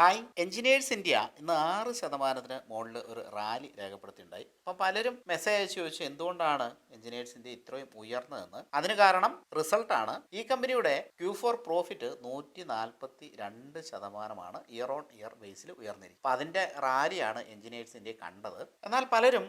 Hi engineers India ഇന്ന് ആറ് ശതമാനത്തിന് മുകളിൽ ഒരു റാലി രേഖപ്പെടുത്തിയിട്ടുണ്ടായി അപ്പം പലരും മെസ്സേജ് അയച്ചു ചോദിച്ചു എന്തുകൊണ്ടാണ് എഞ്ചിനീയേഴ്സ് ഇന്ത്യ ഇത്രയും ഉയർന്നതെന്ന്? അതിന് കാരണം റിസൾട്ടാണ് ഈ കമ്പനിയുടെ ക്യൂ ഫോർ പ്രോഫിറ്റ് നൂറ്റി നാൽപ്പത്തി രണ്ട് ശതമാനമാണ് ഇയർ ഓൺ ഇയർ ബേസിൽ ഉയർന്നിരിക്കും അപ്പം അതിന്റെ റാലിയാണ് എഞ്ചിനീയേഴ്സ് ഇന്ത്യ കണ്ടത്. എന്നാൽ പലരും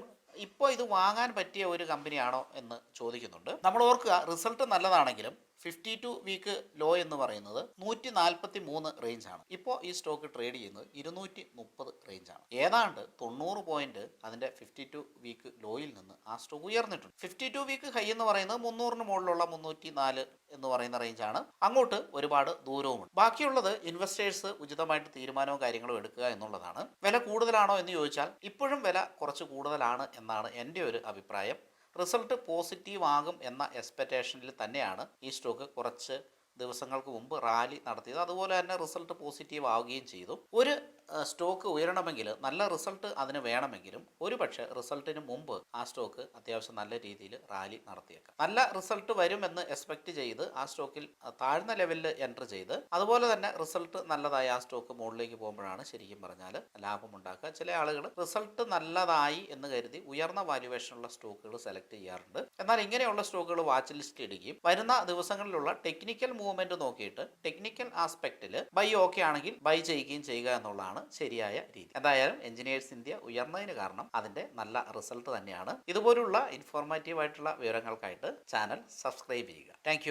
ഇപ്പോൾ ഇത് വാങ്ങാൻ പറ്റിയ ഒരു കമ്പനിയാണോ എന്ന് ചോദിക്കുന്നുണ്ട്. നമ്മൾ ഓർക്കുക റിസൾട്ട് നല്ലതാണെങ്കിലും ഫിഫ്റ്റി ടു വീക്ക് ലോ എന്ന് പറയുന്നത് നൂറ്റി നാൽപ്പത്തി മൂന്ന് റേഞ്ചാണ് ഇപ്പോൾ ഈ സ്റ്റോക്ക് ട്രേഡ് ചെയ്യുന്നത് ഇരുന്നൂറ്റി മുപ്പത് റേഞ്ചാണ് ഏതാണ്ട് തൊണ്ണൂറ് പോയിന്റ് അതിന്റെ ഫിഫ്റ്റി ടു വീക്ക് ലോയിൽ നിന്ന് ആ സ്റ്റോക്ക് ഉയർന്നിട്ടുണ്ട്. ഫിഫ്റ്റി ടു വീക്ക് ഹൈ എന്ന് പറയുന്നത് മുന്നൂറിന് മുകളിലുള്ള മുന്നൂറ്റി നാല് എന്ന് പറയുന്ന റേഞ്ചാണ് അങ്ങോട്ട് ഒരുപാട് ദൂരവുമുണ്ട്. ബാക്കിയുള്ളത് ഇൻവെസ്റ്റേഴ്സ് ഉചിതമായിട്ട് തീരുമാനവും കാര്യങ്ങളും എടുക്കുക എന്നുള്ളതാണ്. വില കൂടുതലാണോ എന്ന് ചോദിച്ചാൽ ഇപ്പോഴും വില കുറച്ച് കൂടുതലാണ് എന്നാണ് എന്റെ ഒരു അഭിപ്രായം. റിസൾട്ട് പോസിറ്റീവ് ആകും എന്ന എക്സ്പെക്റ്റേഷനിൽ തന്നെയാണ് ഈ സ്റ്റോക്ക് കുറച്ച് ദിവസങ്ങൾക്ക് മുമ്പ് റാലി നടത്തിയത്. അതുപോലെ തന്നെ റിസൾട്ട് പോസിറ്റീവ് ആവുകയും ചെയ്തു. ഒരു സ്റ്റോക്ക് ഉയരണമെങ്കിൽ നല്ല റിസൾട്ട് അതിന് വേണമെങ്കിലും ഒരു പക്ഷേ റിസൾട്ടിന് മുമ്പ് ആ സ്റ്റോക്ക് അത്യാവശ്യം നല്ല രീതിയിൽ റാലി നടത്തിയേക്കാം. നല്ല റിസൾട്ട് വരുമെന്ന് എക്സ്പെക്ട് ചെയ്ത് ആ സ്റ്റോക്കിൽ താഴ്ന്ന ലെവലിൽ എന്റർ ചെയ്ത് അതുപോലെ തന്നെ റിസൾട്ട് നല്ലതായി ആ സ്റ്റോക്ക് മുകളിലേക്ക് പോകുമ്പോഴാണ് ശരിക്കും പറഞ്ഞാൽ ലാഭമുണ്ടാക്കുക ചില ആളുകൾ റിസൾട്ട് നല്ലതായി എന്ന് കരുതി ഉയർന്ന വാല്യുവേഷനുള്ള സ്റ്റോക്കുകൾ സെലക്ട് ചെയ്യാറുണ്ട്. എന്നാൽ ഇങ്ങനെയുള്ള സ്റ്റോക്കുകൾ വാച്ച് ലിസ്റ്റ് ഇടുകയും വരുന്ന ദിവസങ്ങളിലുള്ള ടെക്നിക്കൽ മൂവ്മെന്റ് നോക്കിയിട്ട് ടെക്നിക്കൽ ആസ്പെക്റ്റിൽ ബൈ ഓക്കെ ആണെങ്കിൽ ബൈ ചെയ്യുകയും ചെയ്യുക എന്നുള്ളതാണ് ശരിയായ രീതി. എന്തായാലും എഞ്ചിനീയേഴ്സ് ഇന്ത്യ ഉയർന്നതിന് കാരണം അതിന്റെ നല്ല റിസൾട്ട് തന്നെയാണ്. ഇതുപോലുള്ള ഇൻഫോർമേറ്റീവ് ആയിട്ടുള്ള വിവരങ്ങൾക്കായിട്ട് ചാനൽ സബ്സ്ക്രൈബ് ചെയ്യുക. താങ്ക്